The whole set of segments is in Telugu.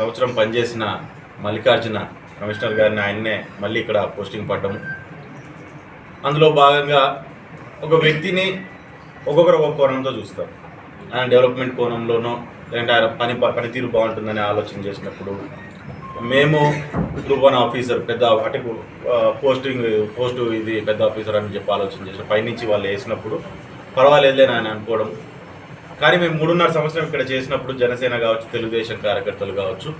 సంవత్సరం పనిచేసిన మల్లికార్జున కమిషనర్ గారిని ఆయన్నే మళ్ళీ ఇక్కడ పోస్టింగ్ పడ్డము అందులో భాగంగా ఒక వ్యక్తిని ఒక్కొక్కరు ఒక్కొక్క కోణంతో చూస్తారు. ఆయన డెవలప్మెంట్ కోణంలోనో లేదంటే ఆయన పని పనితీరు బాగుంటుందని ఆలోచన చేసినప్పుడు మేము గ్రూప్ వన్ ఆఫీసర్ పెద్ద అంటే పోస్టింగ్ పోస్టు ఇది పెద్ద ఆఫీసర్ అని చెప్పి ఆలోచన చేసిన పైనుంచి వాళ్ళు వేసినప్పుడు పర్వాలేదులే అని అనుకోవడం. కానీ మేము మూడున్నర సంవత్సరం ఇక్కడ చేసినప్పుడు జనసేన కావచ్చు తెలుగుదేశం కార్యకర్తలు కావచ్చు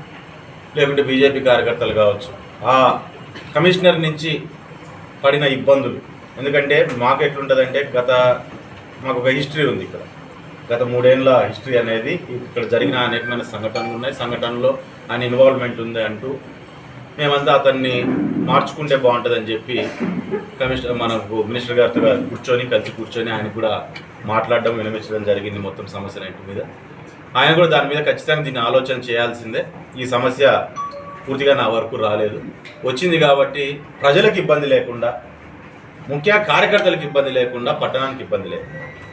లేకుంటే బీజేపీ కార్యకర్తలు కావచ్చు ఆ కమిషనర్ నుంచి పడిన ఇబ్బందులు. ఎందుకంటే మాకు ఎట్లుంటుందంటే గత మాకు ఒక హిస్టరీ ఉంది ఇక్కడ. గత మూడేళ్ళ హిస్టరీ అనేది ఇక్కడ జరిగిన అనేకమైన సంఘటనలు ఉన్నాయి. సంఘటనలో ఆయన ఇన్వాల్వ్మెంట్ ఉంది అంటూ మేమంతా అతన్ని మార్చుకుంటే బాగుంటుందని చెప్పి కమిషనర్ మనకు మినిస్టర్ గారితో కూర్చొని కలిసి కూర్చొని ఆయన కూడా మాట్లాడడం విలమించడం జరిగింది మొత్తం సమస్య నైట్ మీద. ఆయన కూడా దాని మీద ఖచ్చితంగా దీన్ని ఆలోచన చేయాల్సిందే. ఈ సమస్య పూర్తిగా నా వరకు రాలేదు. వచ్చింది కాబట్టి ప్రజలకు ఇబ్బంది లేకుండా ముఖ్య కార్యకర్తలకు ఇబ్బంది లేకుండా పట్టణానికి ఇబ్బంది లేదు.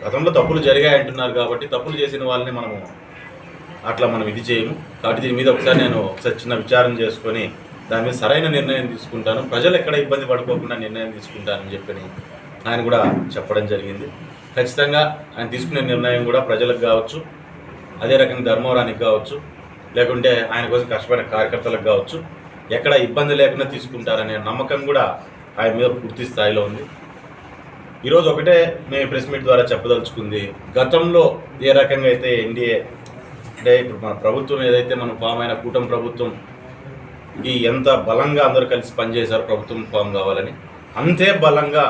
గతంలో తప్పులు జరిగాయి అంటున్నారు కాబట్టి తప్పులు చేసిన వాళ్ళని మనము అట్లా మనం ఇది చేయము. కాబట్టి దీని మీద ఒకసారి నేను ఒకసారి చిన్న విచారం చేసుకొని దాని మీద సరైన నిర్ణయం తీసుకుంటాను. ప్రజలు ఎక్కడ ఇబ్బంది పడుకోకుండా నిర్ణయం తీసుకుంటానని చెప్పని ఆయన కూడా చెప్పడం జరిగింది. ఖచ్చితంగా ఆయన తీసుకునే నిర్ణయం కూడా ప్రజలకు కావచ్చు అదే రకంగా ధర్మవరానికి కావచ్చు లేకుంటే ఆయన కోసం కష్టపడిన కార్యకర్తలకు కావచ్చు ఎక్కడ ఇబ్బంది లేకుండా తీసుకుంటారనే నమ్మకం కూడా ఆయన మీద పూర్తి స్థాయిలో ఉంది. ఈరోజు ఒకటే మేము ప్రెస్ మీట్ ద్వారా చెప్పదలుచుకుంది గతంలో ఏ రకంగా అయితే ఎన్డీఏ అంటే ఇప్పుడు మన ప్రభుత్వం ఏదైతే మనం ఫామ్ అయిన కూటమి ప్రభుత్వం ఈ ఎంత బలంగా అందరూ కలిసి పనిచేశారు ప్రభుత్వం ఫామ్ కావాలని అంతే బలంగా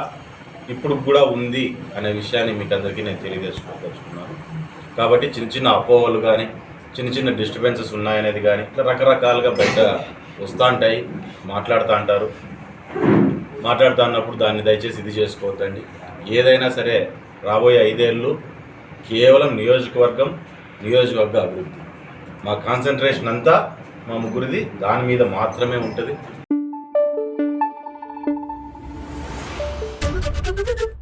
ఇప్పుడు కూడా ఉంది అనే విషయాన్ని మీకు అందరికీ నేను తెలియజేసుకోదలుచుకున్నాను. కాబట్టి చిన్న చిన్న అపోహలు కానీ చిన్న చిన్న డిస్టర్బెన్సెస్ ఉన్నాయనేది కానీ ఇట్లా రకరకాలుగా బయట వస్తూ ఉంటాయి మాట్లాడుతూ అంటారు. మాట్లాడుతూ అన్నప్పుడు దాన్ని దయచేసి ఇది చేసుకోవద్దండి. ఏదైనా సరే రాబోయే ఐదేళ్ళు కేవలం నియోజకవర్గం నియోజకవర్గ అభివృద్ధి. మా కాన్సన్ట్రేషన్ అంతా మా ముగ్గురిది దాని మీద మాత్రమే ఉంటుంది. Thank you.